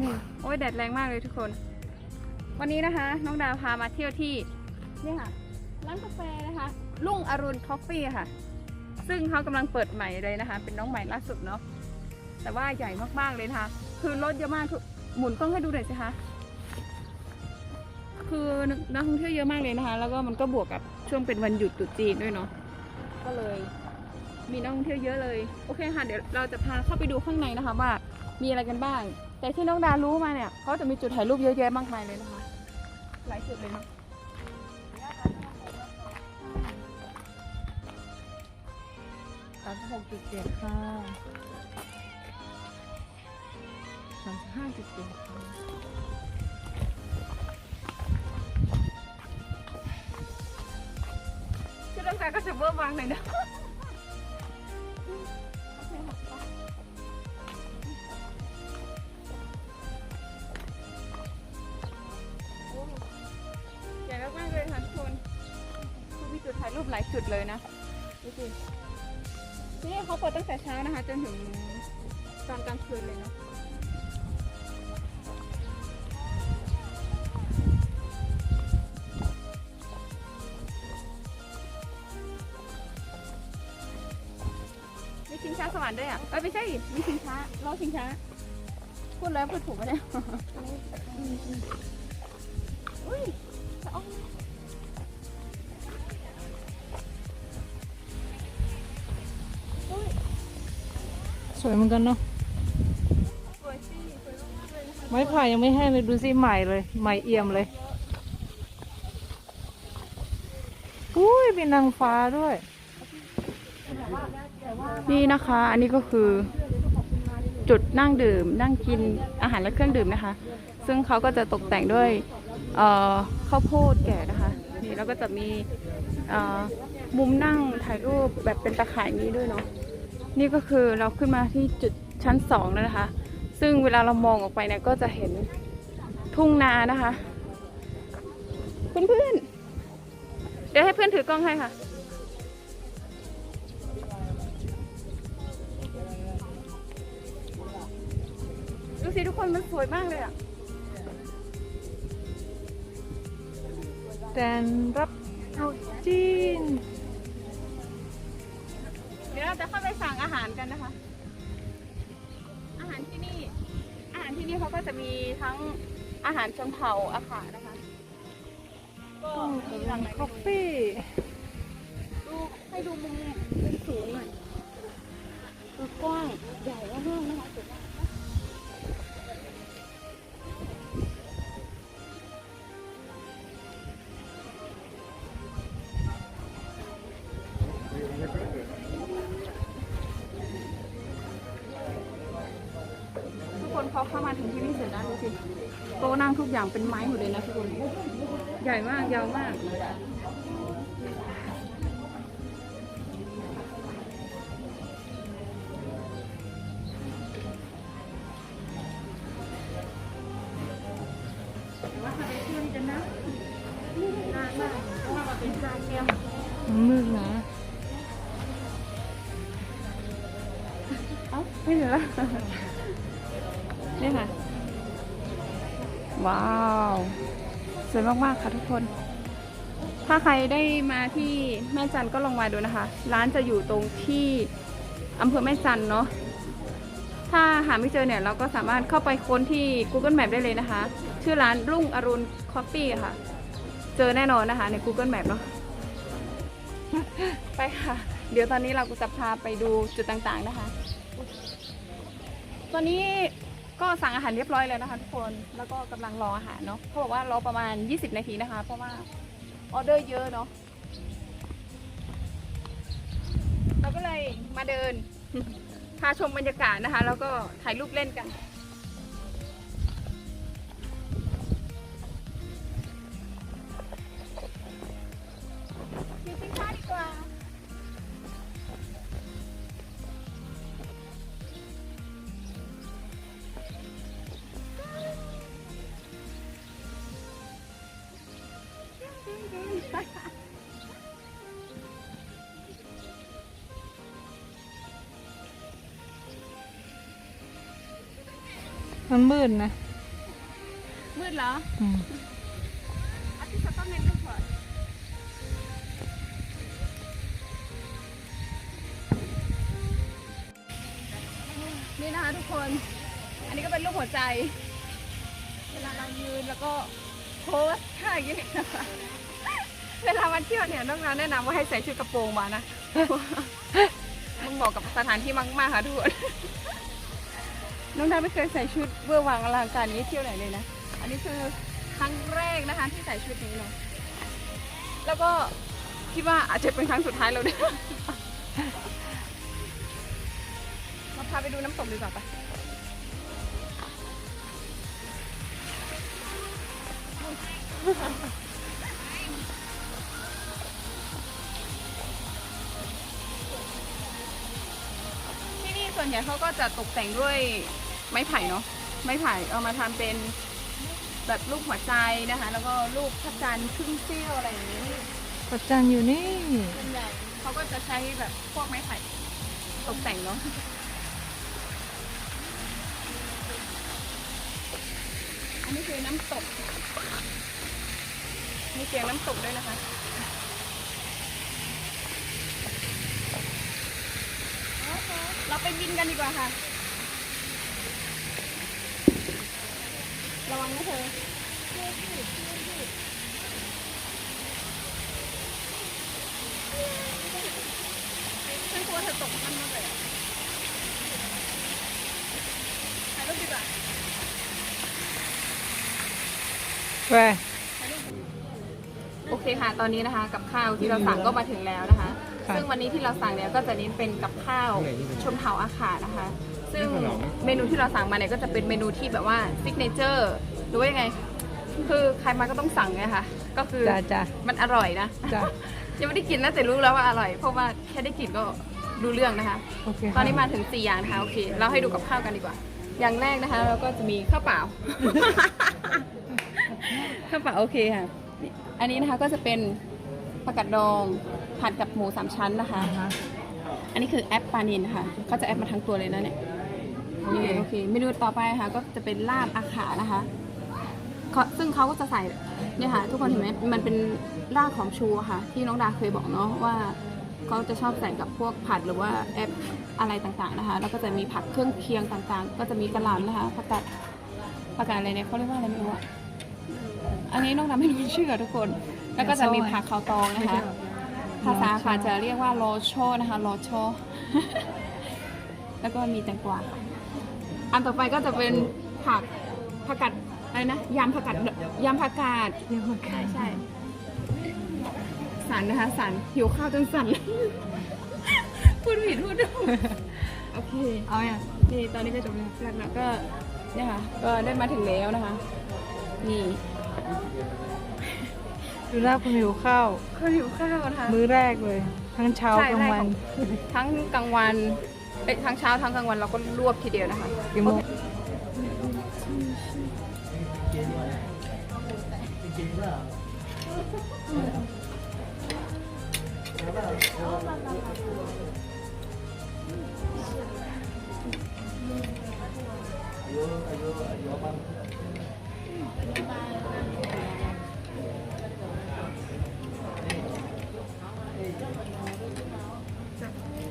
นี่โอ้ยแดดแรงมากเลยทุกคน วันนี้นะคะ น้องดาวพามาเที่ยวที่นี่ค่ะร้านกาแฟนะคะ รุ่งอรุณคอฟฟี่ค่ะ ซึ่งเขากำลังเปิดใหม่เลยนะคะ เป็นน้องใหม่ล่าสุดเนาะแต่ว่าใหญ่มากๆเลยนะคะ คือรถเยอะมากคือหมุนกล้องให้ดูหน่อยสิคะคือนักท่องเที่ยวเยอะมากเลยนะคะ แล้วก็มันก็บวกกับช่วงเป็นวันหยุดตรุษจีนด้วยเนาะก็เลย มีนักท่องเที่ยวเยอะเลย โอเคค่ะ เดี๋ยวเราจะพาเข้าไปดูข้างในนะคะว่ามีอะไรกันบ้าง แต่ที่น้องดารู้มาเนี่ยเขาจะมีจุดถ่ายรูปเยอะแยะมากมายเลยนะคะหลายจุดเลยเนาะสามสิบหกจุดเจ็ดค่ะสามสิบห้าจุดเจ็ดค่ะที่น้องดาก็จะเบิ่มวางเลยนะ รูปหลายจุดเลยนะดูสิที่นี่เขาเปิดตั้งแต่เช้านะคะ จนถึงตอนกลางคืนเลยเนาะมีชิงช้าสวรรค์ด้วยอะเอ้ยไม่ใช่ มีชิงช้าล้อชิงช้า พูดแล้วพูดถูกไหมเนี่ยอุ้ยจะเอา สวยเหมือนกันเนาะไม้ไผ่ยังไม่แห้งเลยดูสิใหม่เลยใหม่เอี่ยมเลยอุ้ยมีนางฟ้าด้วย นี่นะคะ อันนี้ก็คือ จุดนั่งดื่ม นั่งกินอาหารและเครื่องดื่มนะคะ ซึ่งเขาก็จะตกแต่งด้วยเอ่อข้าวโพดแก่นะคะ นี่แล้วก็จะมีเอ่อมุมนั่งถ่ายรูปแบบเป็นตะข่ายนี้ด้วยเนาะ นี่ก็คือเราขึ้นมาที่จุดชั้นสองแล้วนะคะ ซึ่งเวลาเรามองออกไปเนี่ยก็จะเห็นทุ่งนานะคะ เพื่อนๆ เดี๋ยวให้เพื่อนถือกล้องให้ค่ะ ดูสิทุกคนมันสวยมากเลยอะแตนรับเอาจีนเดี๋ยวเราจะเข้าไปสั่งอาหารกันนะคะ อาหารที่นี่ อาหารที่นี่เขาก็จะมีทั้งอาหารชนเผ่าอาขานะคะ ก็มีหลากหลายคอฟฟี่ดูให้ดูมุมมุมสูงหน่อยคือกว้างใหญ่มาก อเข้ามาถึงที่นี่เสร็จแล้วดูสิโต๊ะนั่งทุกอย่างเป็นไม้หมดเลยนะทุกคน ใหญ่มากยาวมากแต่ว่าถ้าไปเที่ยวนี่จะนะนานมากเพราะว่ามันเป็นจานเดียวมืดนะเอ้าไม่เหลือแล้ว นี่ค่ะ ว้าว สวยมาก ๆ ค่ะทุกคน ถ้าใครได้มาที่แม่จันก็ลองมาดูนะคะ ร้านจะอยู่ตรงที่อำเภอแม่จันเนาะถ้าหาไม่เจอเนี่ยเราก็สามารถเข้าไปค้นที่ Google Map ได้เลยนะคะ ชื่อร้านรุ่งอรุณคอฟฟี่ค่ะ เจอแน่นอนนะคะใน Google Map เนาะไปค่ะ เดี๋ยวตอนนี้เราก็จะพาไปดูจุดต่างๆนะคะ ตอนนี้ ก็สั่งอาหารเรียบร้อยแล้วนะคะทุกคนแล้วก็กำลังรออาหารเนาะเขาบอกว่ารอประมาณ 20 นาทีนะคะ เพราะว่าออเดอร์เยอะเนาะเราก็เลยมาเดินพาชมบรรยากาศนะคะ แล้วก็ถ่ายรูปเล่นกัน มันมืดนะ มืดเหรออืม อาทิตย์ก็ต้องเน้นลูกเหรอ นี่นะคะทุกคน อันนี้ก็เป็นรูปหัวใจ เวลาเรายืนแล้วก็โพสท่าอย่างนี้นะคะ เวลามาเที่ยวเนี่ยน้องๆแนะนำว่าให้ใส่ชุดกระโปรงมานะมันเหมาะกับสถานที่มากๆค่ะทุกคนน้องดาไม่เคยใส่ชุดเบื่อร์วางอลังการนี้เที่ยวไหนเลยนะ อันนี้คือครั้งแรกนะคะที่ใส่ชุดนี้เนาะแล้วก็คิดว่าอาจจะเป็นครั้งสุดท้ายเราด้วยมาพาไปดูน้ำตกดีกว่าปะที่ ส่วนใหญ่เขาก็จะตกแต่งด้วยไม้ไผ่เนาะไม้ไผ่เอามาทำเป็นแบบรูปหัวใจนะคะ แล้วก็รูปพระจันทร์ครึ่งเสี้ยวอะไรอย่างนี้ประจันอยู่นี่ส่วนใหญ่เขาก็จะใช้แบบพวกไม้ไผ่ตกแต่งเนาะอันนี้คือน้ำตก มีเสียงน้ำตกด้วยนะคะ เราไปบินกันดีกว่าค่ะ ระวังนะเธอฉันกลัวเธอตกมันมากเลยอะถ่ายรูปดีกว่าแหวโอเคค่ะ ตอนนี้นะคะ กับข้าวที่เราสั่งก็มาถึงแล้วนะคะ ค่ะ ซึ่งวันนี้ที่เราสั่งเนี่ยก็จะเน้นเป็นกับข้าวชมเผาอาขานะคะ ซึ่งเมนูที่เราสั่งมาเนี่ยก็จะเป็นเมนูที่แบบว่าซิกเนเจอร์หรือว่ายังไง คือใครมาก็ต้องสั่งไงค่ะ ก็คือจ้าจ้ามันอร่อยนะจ้ะ ยังไม่ได้กินนะแต่รู้แล้วว่าอร่อย เพราะว่าแค่ได้กลินก็รู้เรื่องนะคะ โอเคตอนนี้มาถึง 4 อย่างนะคะโอเค เราให้ดูกับข้าวกันดีกว่า อย่างแรกนะคะเราก็จะมีข้าวเปล่า ข้าวเปล่าโอเคค่ะอันนี้นะคะก็จะเป็นผักกาดดอง ผัดกับหมูสามชั้นนะคะอ่าฮะอันนี้คือแอปปลานินค่ะเขาจะแอปมาทั้งตัวเลยนะเนี่ยโอนี่เคโอเคเมนูต่อไปค่ะ ก็จะเป็นลาบอาขานะคะเขาซึ่งเขาก็จะใส่เนี่ยค่ะ ทุกคนเห็นไหมมันเป็นรากของชูอะค่ะ ที่น้องดาเคยบอกเนาะว่าเขาจะชอบใส่กับพวกผัดหรือว่าแอปอะไรต่างๆนะคะ แล้วก็จะมีผักเครื่องเคียงต่างๆ ก็จะมีกระหล่ำนะคะผักกาดผักกาดอะไรเนี่ยเขาเรียกว่าอะไรไม่รู้อะอันนี้น้องดาไม่รู้ชื่ออะทุกคน แล้วก็จะมีผักขาวตองนะคะ ภาษาค่ะจะเรียกว่าโลโชนะคะโลโช แล้วก็มีแตงกวาค่ะอันต่อไปก็จะเป็นผักผักกาดอะไรนะยำผักกาดยำผักกาดเดี๋ยวก่อนใช่ใช่สันนะคะสันหิวข้าวจนสั่นเลยพูดผิดพูดถูกโอเคเอาอย่างนี่ตอนนี้ก็จบแล้วแล้วก็เนี่ยค่ะก็ได้มาถึงแล้วนะคะ นี่ ดูหน้าคุณหิวข้าวคือหิวข้าวนะคะ มื้อแรกเลย ทั้งเช้าใช่กลางวัน แรก ทั้งกลางวันเอ้ยทั้งเช้าทั้งกลางวันเราก็รวบทีเดียวนะคะกี่โมง นั่น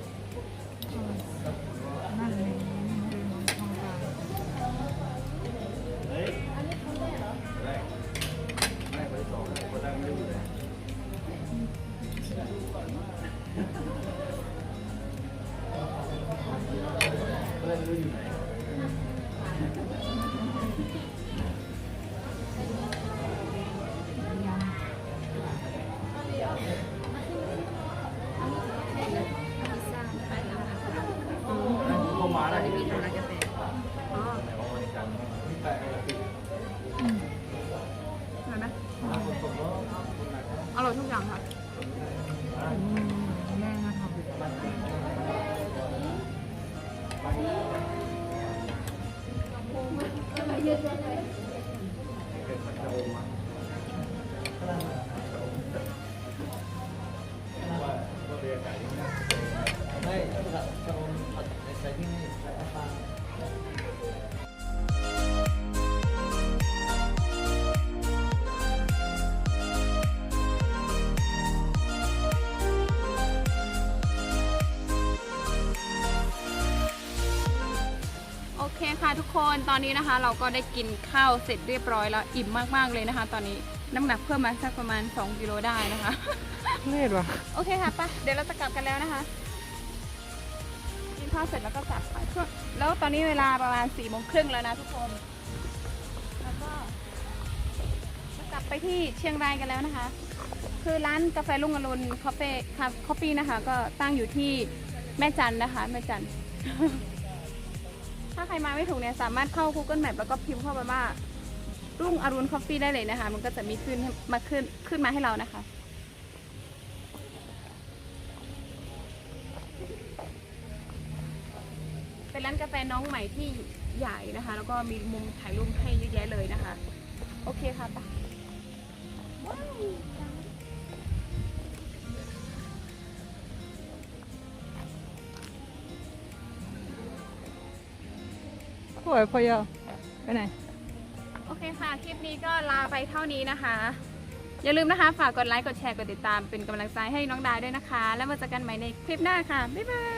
ทุกคนตอนนี้นะคะ เราก็ได้กินข้าวเสร็จเรียบร้อยแล้วอิ่มมากๆเลยนะคะ ตอนนี้น้ำหนักเพิ่มมาสักประมาณ 2กิโลได้นะคะ เลือดว่ะโอเคค่ะไปะเดี๋ยวเราจะกลับกันแล้วนะคะ กินข้าวเสร็จแล้วก็กลับไปช่วงแล้วตอนนี้เวลาประมาณ4ี่โมงครึ่งแล้วนะทุกคน แล้วก็จะกลับไปที่เชียงรายกันแล้วนะคะ คือร้านกาแฟลุงอรุณคาเฟ่คาคอฟฟี่นะคะ ก็ตั้งอยู่ที่แม่จันนะคะ แม่จัน ถ้าใครมาไม่ถูกเนี่ยสามารถเข้า Google Map แล้วก็พิมพ์เข้าไปว่ารุ่งอรุณคอฟฟี่ได้เลยนะคะ มันก็จะมีขึ้นมาขึ้นขึ้นมาให้เรานะคะ เป็นร้านกาแฟน้องใหม่ที่ใหญ่นะคะ แล้วก็มีมุมถ่ายรูปให้เยอะแยะเลยนะคะ โอเคค่ะไป ว้ยพอยาวไปไหน โอเคค่ะ คลิปนี้ก็ลาไปเท่านี้นะคะ อย่าลืมนะคะ ฝากกดไลค์ กดแชร์ กดติดตาม เป็นกำลังใจให้น้องดาด้วยนะคะ แล้วมาเจอกันใหม่ในคลิปหน้าค่ะ บ๊ายบาย